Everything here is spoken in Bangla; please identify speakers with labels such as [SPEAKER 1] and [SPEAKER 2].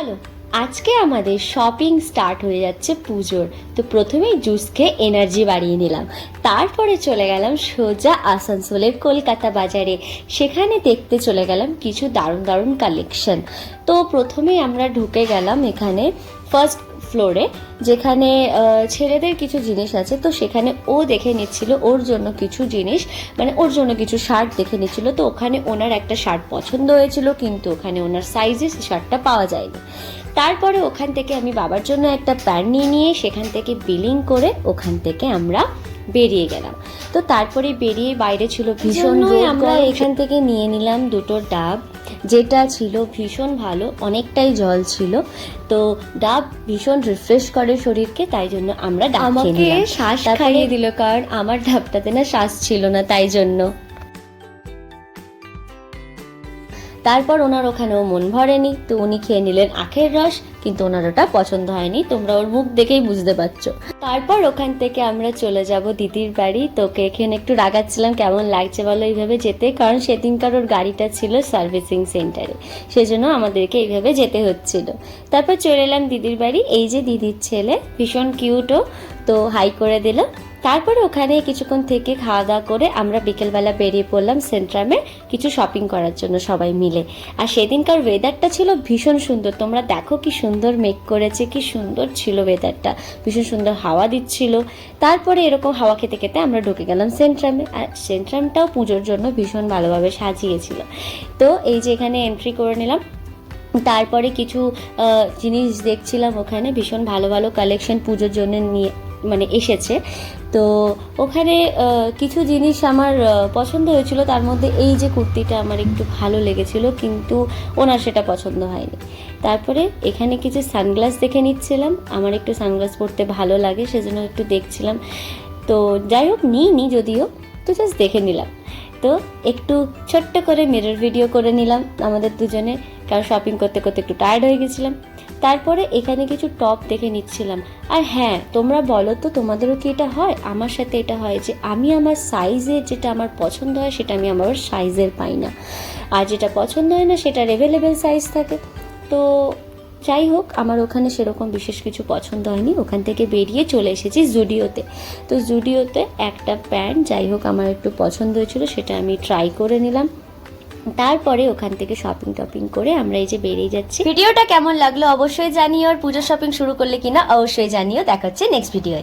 [SPEAKER 1] চলো আজকে আমাদের শপিং স্টার্ট হয়ে যাচ্ছে পুজোর। তো প্রথমেই জুস খেয়ে এনার্জি বাড়িয়ে নিলাম। তারপরে চলে গেলাম সোজা আসানসোলের কলকাতা বাজারে। সেখানে দেখতে চলে গেলাম কিছু দারুণ দারুণ কালেকশন তো প্রথমেই আমরা ঢুকে গেলাম এখানে। ফার্স্ট ফ্লোরে যেখানে ছেলেদের কিছু জিনিস আছে, তো সেখানে ও দেখে নিচ্ছিল ওর জন্য কিছু জিনিস মানে ওর জন্য কিছু শার্ট দেখে নিচ্ছিল। তো ওখানে ওনার একটা শার্ট পছন্দ হয়েছিল, কিন্তু ওখানে ওনার সাইজে সেই শার্টটা পাওয়া যায়নি। তারপরে ওখান থেকে আমি বাবার জন্য একটা প্যান্ট নিয়ে নিয়ে, সেখান থেকে বিলিং করে ওখান থেকে আমরা বেরিয়ে গেলাম। তো তারপরে বেরিয়ে বাইরে ছিল ভীষণ আমরা এখান থেকে নিয়ে নিলাম দুটো ডাব যেটা ছিল ভীষণ ভালো অনেকটাই জল ছিল। তো ডাব ভীষণ রিফ্রেশ করে শরীরকে তাই জন্য আমরা ডাব খেয়ে
[SPEAKER 2] আমাকে
[SPEAKER 1] নিলাম।
[SPEAKER 2] শ্বাস খাইয়ে
[SPEAKER 1] দিল কারণ আমার ডাবটাতে না শ্বাস ছিল না তাই জন্য। তারপর ওনার ওখানেও মন ভরেনি। তো উনি খেয়ে নিলেন আখের রস, কিন্তু ওনার ওটা পছন্দ হয়নি। তোমরা ওর মুখ দেখেই বুঝতে পারছ। তারপর ওখান থেকে আমরা চলে যাব দিদির বাড়ি। তোকে এখানে একটু রাগাচ্ছিলাম, কেমন লাগছে বলো এইভাবে যেতে? কারণ সেদিনকার ওর গাড়িটা ছিল সার্ভিসিং সেন্টারে। সেজন্য আমাদেরকে এইভাবে যেতে হচ্ছিল। তারপর চলে এলাম দিদির বাড়ি। এই যে দিদির ছেলে, ভীষণ কিউটও তো হাই করে দিল। তারপরে ওখানে কিছুক্ষণ থেকে খাওয়া দাওয়া করে আমরা বিকেলবেলা বেরিয়ে পড়লাম সেন্ট্রামে কিছু শপিং করার জন্য সবাই মিলে। আর সেদিনকার ওয়েদারটা ছিল ভীষণ সুন্দর। তোমরা দেখো কি সুন্দর মেক করেছে, কি সুন্দর ছিল ওয়েদারটা ভীষণ সুন্দর হাওয়া দিচ্ছিল। তারপরে এরকম হাওয়া খেতে খেতে আমরা ঢুকে গেলাম সেন্ট্রামে। আর সেন্ট্রামটাও পুজোর জন্য ভীষণ ভালোভাবে সাজিয়েছিল। তো এই যে এখানে এন্ট্রি করে নিলাম। তারপরে কিছু জিনিস দেখছিলাম ওখানে। ভীষণ ভালো ভালো কালেকশন পুজোর জন্য নিয়ে মানে এসেছে। তো ওখানে কিছু জিনিস আমার পছন্দ হয়েছিল। তার মধ্যে এই যে কুর্তিটা আমার একটু ভালো লেগেছিল, কিন্তু ওনার সেটা পছন্দ হয়নি। তারপরে এখানে কিছু সানগ্লাস দেখে নিচ্ছিলাম। আমার একটু সানগ্লাস পরতে ভালো লাগে, সেজন্য একটু দেখছিলাম। তো যাই হোক নিই নি যদিও, তো জাস্ট দেখে নিলাম। তো একটু ছোট্ট করে মিরর ভিডিও করে নিলাম। আমাদের দুজনে কারণ শপিং করতে করতে একটু টায়ার্ড হয়ে গেছিলাম। তারপরে এখানে কিছু টপ দেখে নিচ্ছিলাম। আর হ্যাঁ তোমরা বলো তো, তোমাদেরও কি এটা হয়? আমার সাথে এটা হয় যে আমি আমার সাইজের যেটা আমার পছন্দ হয়, সেটা আমি আমার সাইজের পাই না। আর যেটা পছন্দ হয় না, সেটার অ্যাভেলেবেল সাইজ থাকে। তো যাই হোক, আমার ওখানে সেরকম বিশেষ কিছু পছন্দ হয়নি। ওখান থেকে বেরিয়ে চলে এসেছি জুডিওতে। তো জুডিওতে একটা প্যান্ট, যাই হোক, আমার একটু পছন্দ হয়েছিল, সেটা আমি ট্রাই করে নিলাম। তারপরে ওখান থেকে শপিং টপিং করে আমরা এই যে বেরিয়ে যাচ্ছি। ভিডিওটা কেমন লাগল অবশ্যই জানিও, আর পুজোর শপিং শুরু করলে কিনা অবশ্যই জানিও। দেখা হচ্ছে নেক্সট ভিডিওয়